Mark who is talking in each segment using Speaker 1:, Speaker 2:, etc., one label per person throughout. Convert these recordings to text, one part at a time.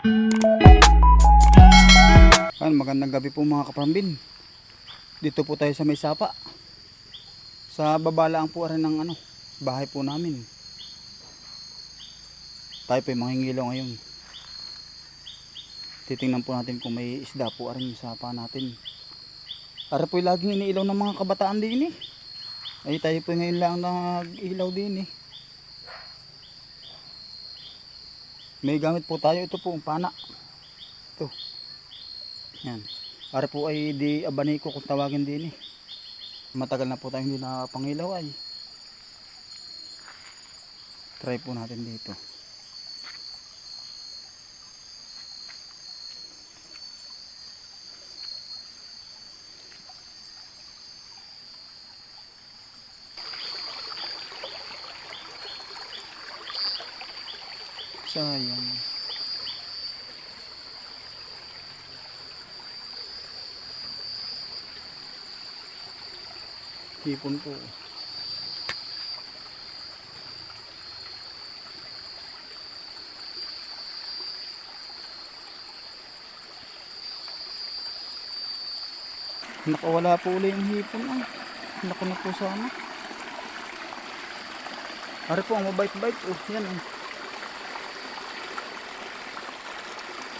Speaker 1: Ayan, magandang gabi po mga kaparambin. Dito po tayo sa may sapa. Sa babalaan po rin ng ano, bahay po namin. Tayo po yung mangingilaw ngayon. Titingnan po natin kung may isda po rin yung sapa natin. Para po laging iniilaw ng mga kabataan din eh. Ay tayo po ngayon lang nag-ilaw din eh. May gamit po tayo. Ito po ang pana. Ito. Yan. Para po ay di abaniko kung tawagin din eh. Matagal na po tayo hindi nakapangilaw ay. Try po natin dito. Sayang. Hipon po. Nakawala po uli yung hipon ah. Naku na po sana. Ari po, ang mabait-bait. Oh, yan oh.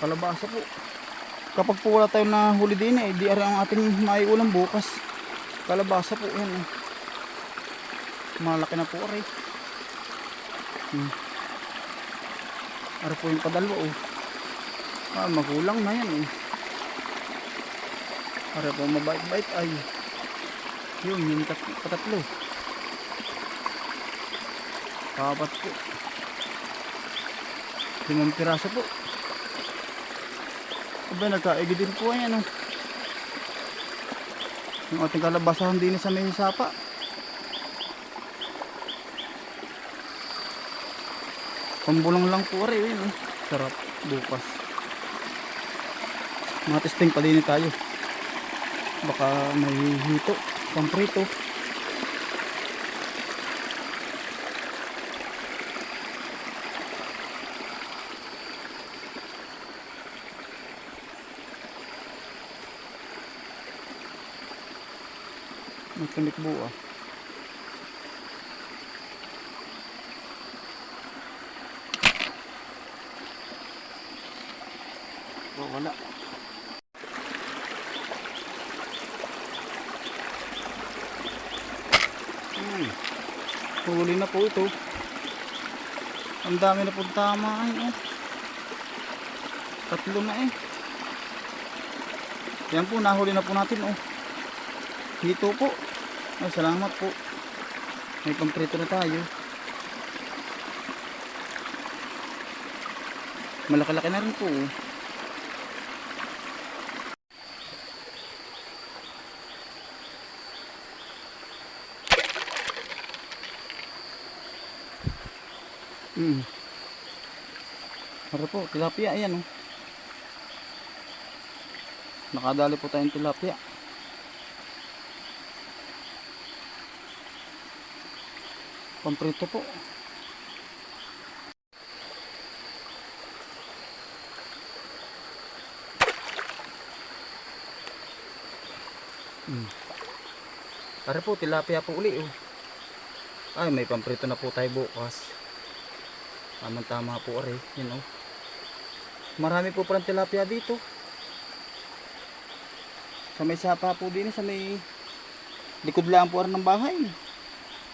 Speaker 1: Kalabasa po. Kapag po wala tayo na huli din eh, di ari ang ating maiulam bukas. Kalabasa po yan eh. Malaki na po ari. Hmm. Ari po yung padalwa oh. Ah, magulang na yan eh. Ari po mabait-bait ay. Yun, yung tat patatlo. Kapat po. Limang piraso po. Aba, nagkaigi din po yan oh. Yung ating kalabasahan din sa may sapa. Pambulang lang po rin oh. Sarap bukas. Mga testing pa din tayo. Baka may hito, pamprito. May tunikbo ah. Oh, wala. Hmm. Huli na po ito. Ang dami na po tama oh. Tatlo na eh. Yan po, nahuli na po natin oh. Dito po. Ay, salamat po. May pamprito na tayo. Malaki-laki na rin po. oh. Mm. Para po, tilapia, ayan oh. Nakadali po tayong tilapia. Pamprito po. Mm. Para po, tilapia po uli oh. Ay, may pamprito na po tayo bukas. Tamang tama po rin, yun oh. Marami po parang tilapia dito. Sa may sapa po din, sa may likod lang po ng bahay.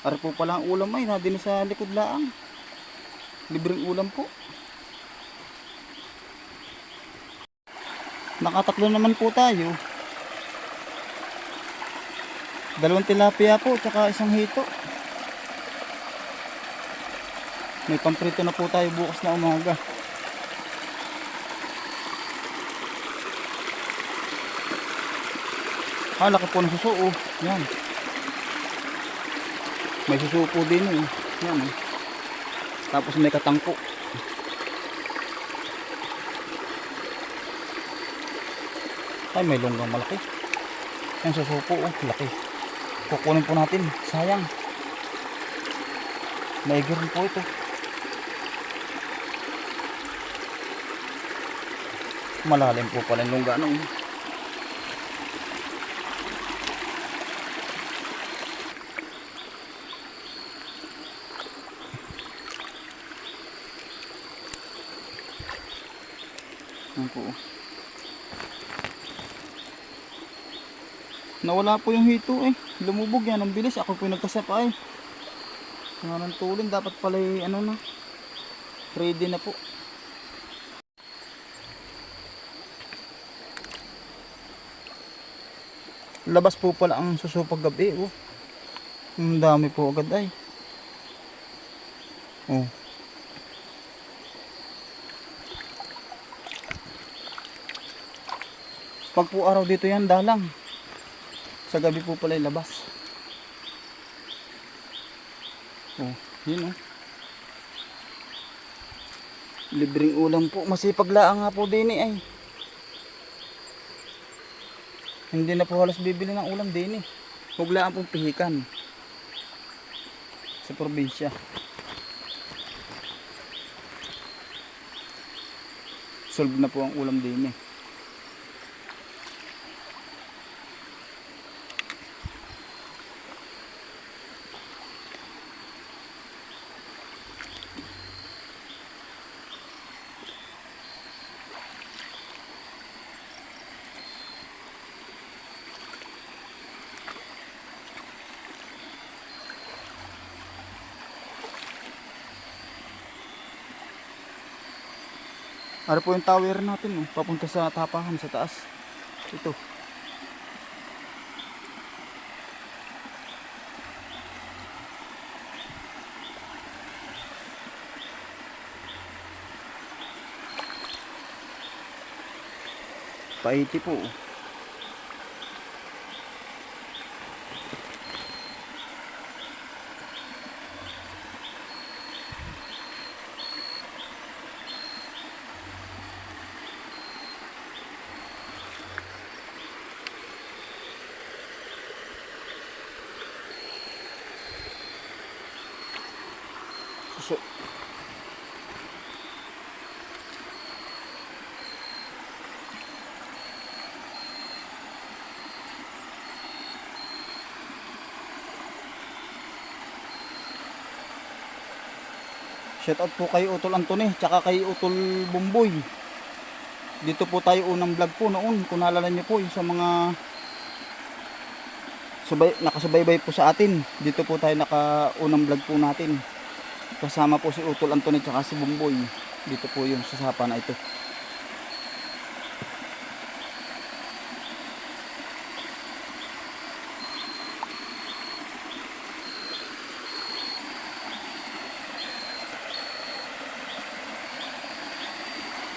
Speaker 1: Para po pala ang ulam ay, na din sa likod laang. Libreng ulam po. Nakatatlo naman po tayo. Dalawang tilapia po, tsaka isang hito. May pamprito na po tayo bukas na umaga. Ah, laki po ng suso. Oh. Yan. May suso po din eh. Yan eh. Tapos may katangko. Ay, may longgang malaki. Yan suso po. Oh. Laki. Kukunin po natin. Sayang. Maigir rin po ito. Malalim po pala yung lungga nung. Yan po. Nawala po yung hito eh. Lumubog yan. Ang bilis. Ako po yung nagkasapa eh. Nga ng tulin. Dapat pala eh, ano na. Ready na po. Labas po pala ang susupag gabi. Oh. Ang dami po agad ay. Oh. Pag po araw dito yan, dalang. Sa gabi po pala labas. Oh, yun oh. Libreng ulam po. Masipag laang nga po din eh. Ay. Hindi na po halos bibili ng ulam din eh. Huwag laang pong pihikan. Sa probinsya. Solve na po ang ulam din eh. Ano po yung tower natin, oh, papunta sa tapahan sa taas. Ito. Paiti po. oh. Shout out po kay Utol Antone, tsaka kay Utol Bumboy. Dito po tayo unang vlog po noon, kung naalala niyo po yung sa mga subay, nakasubaybay po sa atin. Dito po tayo naka unang vlog po natin. Kasama po si Utol Antone tsaka si Bumboy. Dito po yung sa sapa na ito.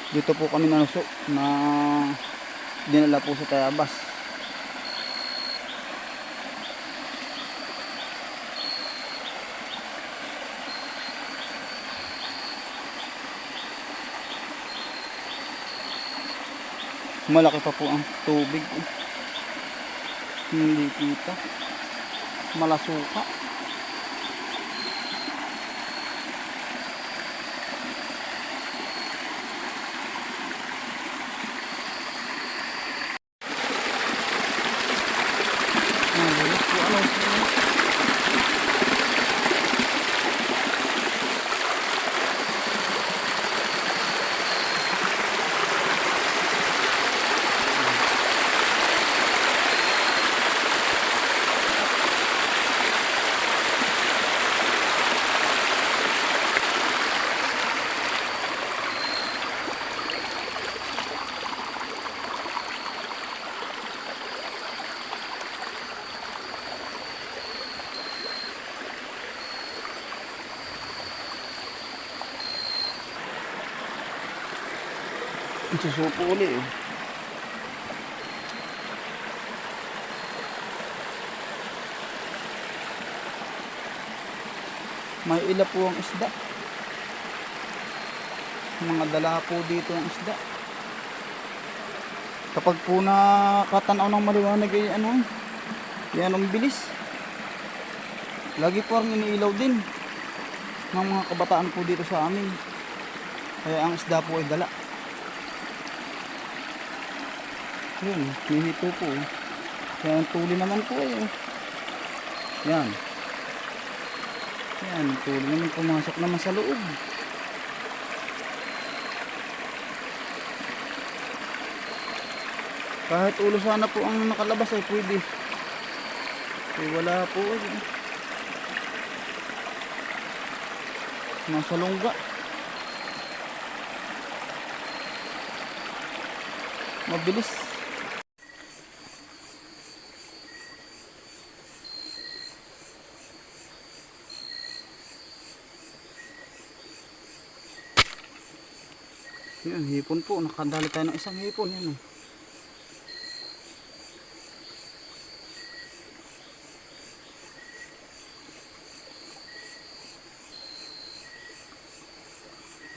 Speaker 1: Dito po kami nanusok na dinala po sa Tayabas. Malaki pa po ang tubig. eh. Hindi kita. Malasuka. Ah, bulis po, ano, Susupo uli eh. May ila po ang isda. Mga dala po dito ang isda. Kapag po nakatanaw ng maliwanag ay ano, yan ang bilis. Lagi po ang iniilaw din ng mga kabataan po dito sa amin. Kaya ang isda po ay dala. Yun, may hito po. Kaya ang tuli naman po eh. Yan. Yan, tuli naman pumasok naman sa loob. Kahit ulo sana po ang nakalabas ay pwede. Eh, wala po eh. Nasa lungga. Mabilis. Yan, hipon po. Nakadali tayo ng isang hipon. Yan, oh.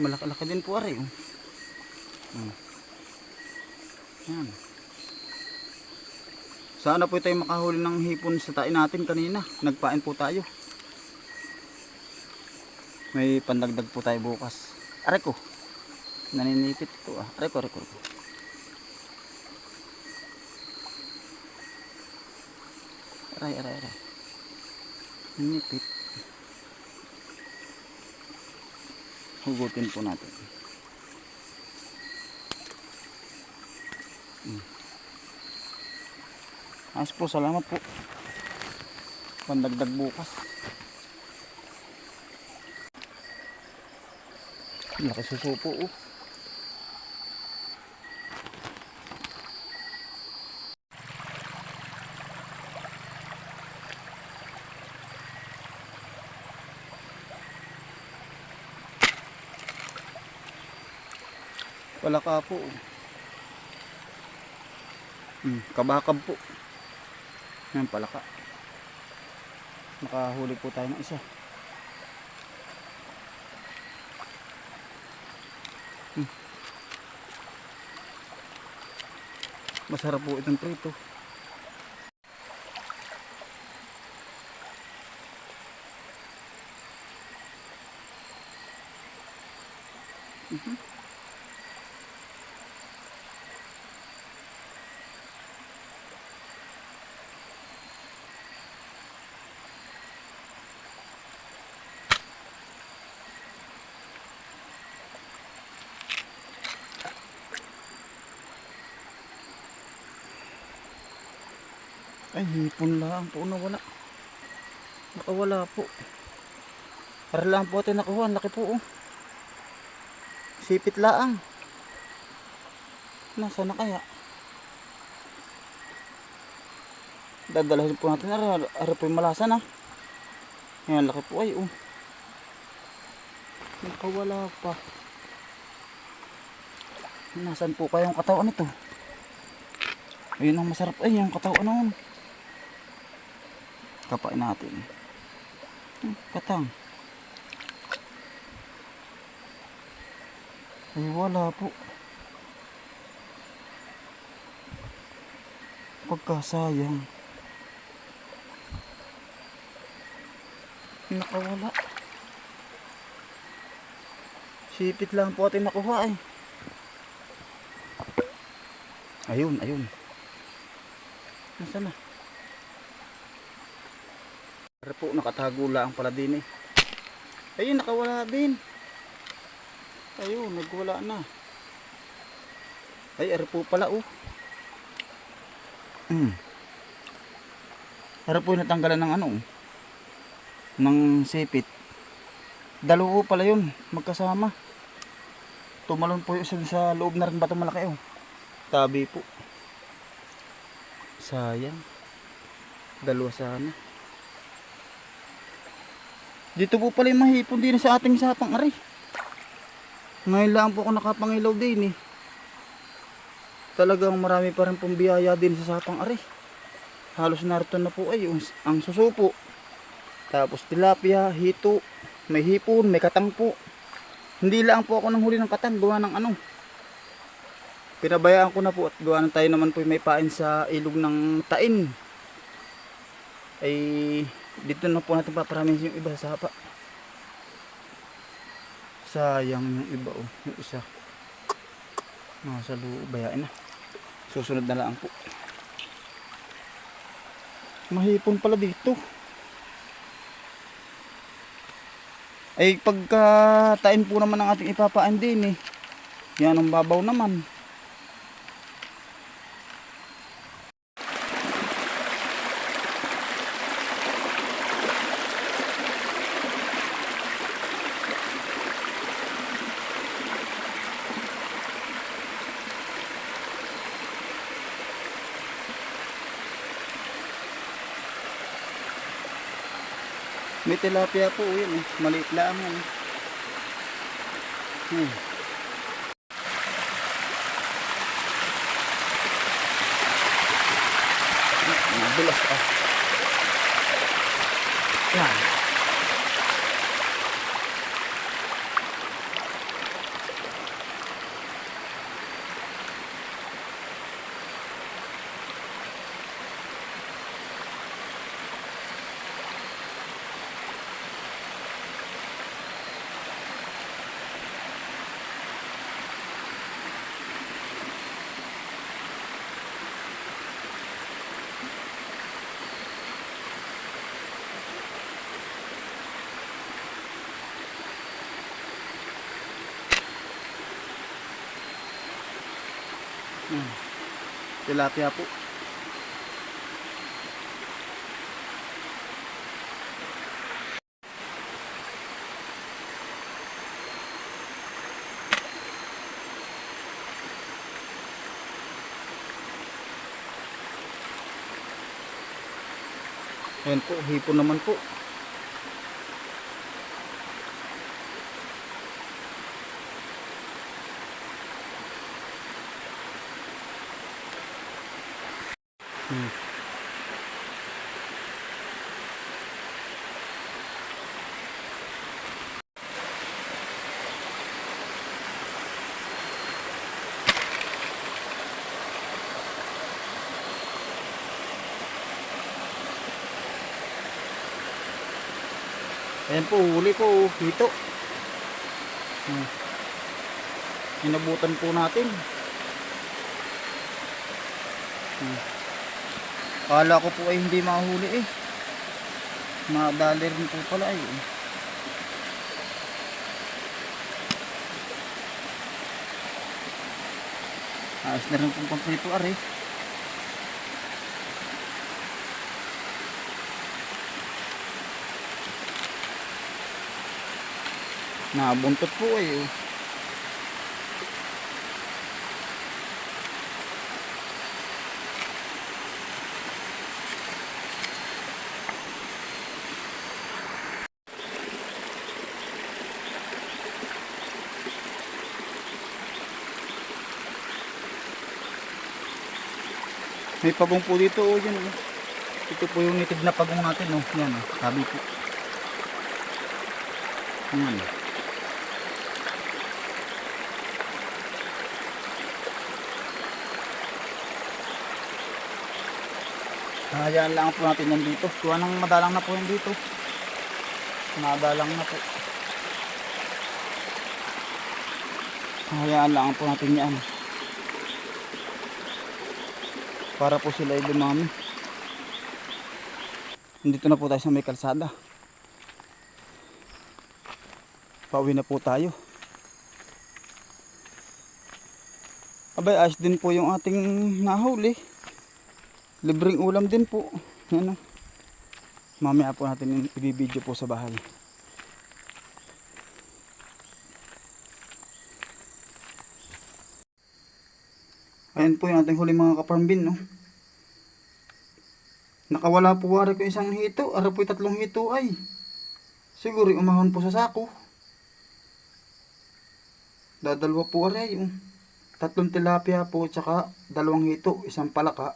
Speaker 1: Malaki-laki din po ari. Oh. Hmm. Yan. Sana po tayo makahuli ng hipon sa tain natin kanina. Nagpain po tayo. May pandagdag po tayo bukas. Aray ko. Naninipit ito ah. Aray ko, aray ko. aray. Aray, aray. Naninipit. Hugutin po natin. Hmm. Ayos po, salamat po. Pandagdag bukas. Laki susupo oh. Wala ka po. Hmm, kabakab po. Yan pala ka. Nakahuli po tayo ng isa. Hmm. Masarap po itong prito. Mhm. Ay, hipon lang po nawala. Nakawala po. Para lang po natin nakuha. Laki po oh. Sipit laang. Nasa na kaya? Dadalahin po natin. Ara, ara po yung malasan ah. Ayan, laki po ay oh. Nakawala pa. Nasaan po kayong katawan nito? Ayun ang masarap ay yung katawan noon. Kapain natin. Hmm, Katang. Ay wala po. Pagkasayang. Nakawala. Sipit lang po atin nakuha eh. Ayun, ayun. Nasaan na? Pero po, nakatago lang pala din eh. Ayun, nakawala din. Ayun, nagwala na. Ay, ari po pala oh. Hmm. Ari po natanggalan ng ano oh. Ng sipit. Dalawa pala yun, magkasama. Tumalon po yung sa loob na rin bato malaki oh. Tabi po. Sayang. Dalawa sana. Dito po pala yung mahipon din sa ating sapang aray. Ngayon lang po ako nakapangilaw din eh. Talagang marami pa rin pong biyaya din sa sapang aray. Halos narito na po ay ang susupo. Tapos tilapia, hito, may hipon, may katang po. Hindi lang po ako nang huli ng katang, gawa ng ano. Pinabayaan ko na po at gawa ng tayo naman po may pain sa ilog ng tain. Ay dito na po natin paparamin yung iba sa hapa. Sayang yung iba oh, yung isa. Nasa loob, bayain na. Susunod na lang po. Mahipon pala dito. Ay pagka tain po naman ang ating ipapaan din eh. Yan ang babaw naman. Tilapia po yun eh. Maliit eh. Hmm. Madulas ah. Yan. Hmm. Tilapia po. Ayan po, hipon naman po. Hmm. Ayan po, huli po, hito. Hmm. Inabutan po natin. Hmm. Kala ko po ay hindi mahuli eh. Madali rin po pala ay. eh. Ayos na rin pong kompleto ari. Nabuntot po ay. May pagong po dito oh, yun. oh. Ito po yung nitid na pagong natin oh. Yan oh, sabi po. Yan. Hayaan lang po natin yan dito. Kuha nang madalang na po yan dito. Madalang na po. Hayaan lang po natin yan. Para po sila ay dumami. Nandito na po tayo sa may kalsada. Pauwi na po tayo. Abay, ayos din po yung ating nahuli. Libreng ulam din po. Yan o. Mamaya po natin i-video po sa bahay. Ayan po yung ating huli mga kaparmbin, no? Nakawala po wari ko isang hito. Ara po tatlong hito ay. Siguro umahon po sa sako. Dadalwa po aray. Yung tatlong tilapia po, tsaka dalawang hito, isang palaka.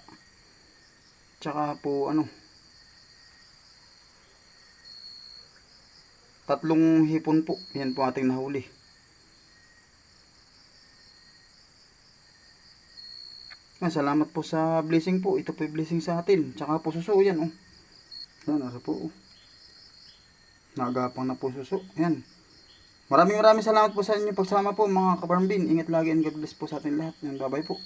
Speaker 1: Tsaka po ano. Tatlong hipon po. Yan po ating nahuli. Ah, salamat po sa blessing po. Ito po yung blessing sa atin. Tsaka po suso yan oh. Yan, asa po oh. Nagapang na po suso. Yan. Maraming maraming salamat po sa inyo pagsama po mga kabarmbin. Ingat lagi and God bless po sa atin lahat. Yan, bye bye po.